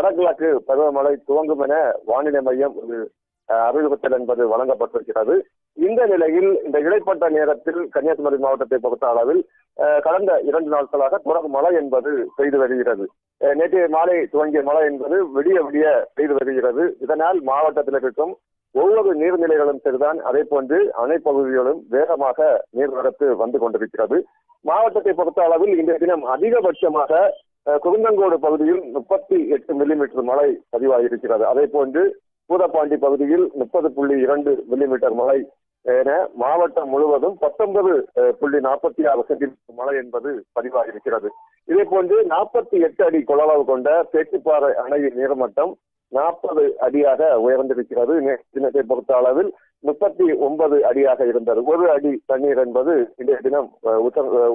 வடகிழக்கு பருவமழை துவங்கும் என வானிலை மையம் ஒரு என்பது வழங்கப்பட்டிருக்கிறது. இந்த நிலையில் இந்த இடைப்பட்ட நேரத்தில் கன்னியாகுமரி மாவட்டத்தை பொறுத்த அளவில் கடந்த இரண்டு நாட்களாக தொடர் மழை என்பது பெய்து வருகிறது. நேற்றைய நேற்று மாலை துவங்கிய மழை என்பது விடிய விடிய பெய்து வருகிறது. இதனால் மாவட்டத்தில் இருக்கும் ஒவ்வொரு நீர்நிலைகளும் சரிதான். அதே போன்று அணைப்பகுதிகளும் வேகமாக நீர்வரத்து வந்து கொண்டிருக்கிறது. மாவட்டத்தை பொறுத்த அளவில் இன்றைய தினம் அதிகபட்சமாக குருந்தங்கோடு பகுதியில் முப்பத்தி எட்டு மில்லிமீட்டர் மழை பதிவாகியிருக்கிறது அதே போன்று பூதப்பாண்டி பகுதியில் முப்பது புள்ளி இரண்டு மில்லிமீட்டர் மழை என மாவட்டம் முழுவதும் பத்தொன்பது புள்ளி நாற்பத்தி ஆறு சென்டிமீட்டர் மழை என்பது பதிவாகியிருக்கிறது இதே போன்று நாற்பத்தி எட்டு அடி கொள்ளளவு கொண்ட பேச்சுப்பாறை அணையின் நீர்மட்டம் நாற்பது அடியாக உயர்ந்திருக்கிறது. நேற்று தினத்தை பொறுத்த அளவில் முப்பத்தி ஒன்பது அடியாக இருந்தது. ஒரு அடி தண்ணீர் என்பது இன்றைய தினம்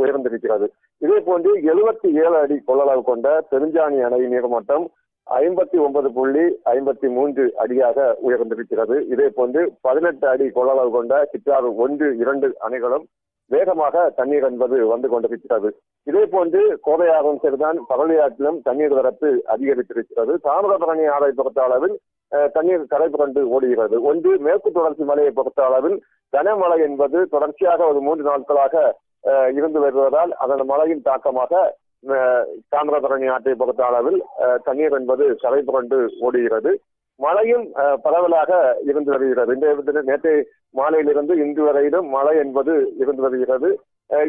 உயர்ந்திருக்கிறது. இதே போன்று எழுபத்தி ஏழு அடி கொள்ளளவு கொண்ட பெருஞ்சாணி அணை நீர்மட்டம் ஐம்பத்தி ஒன்பது புள்ளி ஐம்பத்தி மூன்று அடியாக உயர்ந்திருக்கிறது. இதே போன்று பதினெட்டு அடி கொள்ளளவு கொண்ட சிற்றாறு ஒன்று இரண்டு அணைகளும் வேகமாக தண்ணீர் என்பது வந்து கொண்டிருக்கிறது. இதே போன்று கோதையாறும் சரிதான் பரளியாற்றிலும் தண்ணீர் வரத்து அதிகரித்திருக்கிறது. தாமிரபரணி ஆறை பொறுத்த அளவில் தண்ணீர் கரை புரண்டு ஓடுகிறது. ஒன்று மேற்கு தொடர்ச்சி மலையை பொறுத்த அளவில் கனமழை என்பது தொடர்ச்சியாக ஒரு மூன்று நாட்களாக இருந்து வருவதால் அதன் மழையின் தாக்கமாக தாமிரபரணி ஆற்றை பொறுத்த அளவில் தண்ணீர் என்பது கரை புரண்டு ஓடுகிறது. மழையும் பரவலாக இருந்து வருகிறது. இந்த நேற்று மாலையிலிருந்து இன்று வரையிலும் மழை என்பது இருந்து வருகிறது.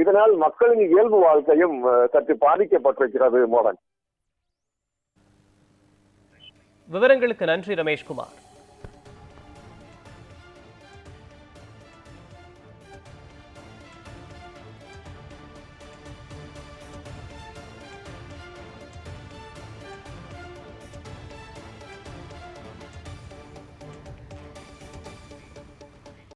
இதனால் மக்களின் இயல்பு வாழ்க்கையும் சற்று பாதிக்கப்பட்டிருக்கிறது மோகன். விவரங்களுக்கு நன்றி ரமேஷ்குமார்.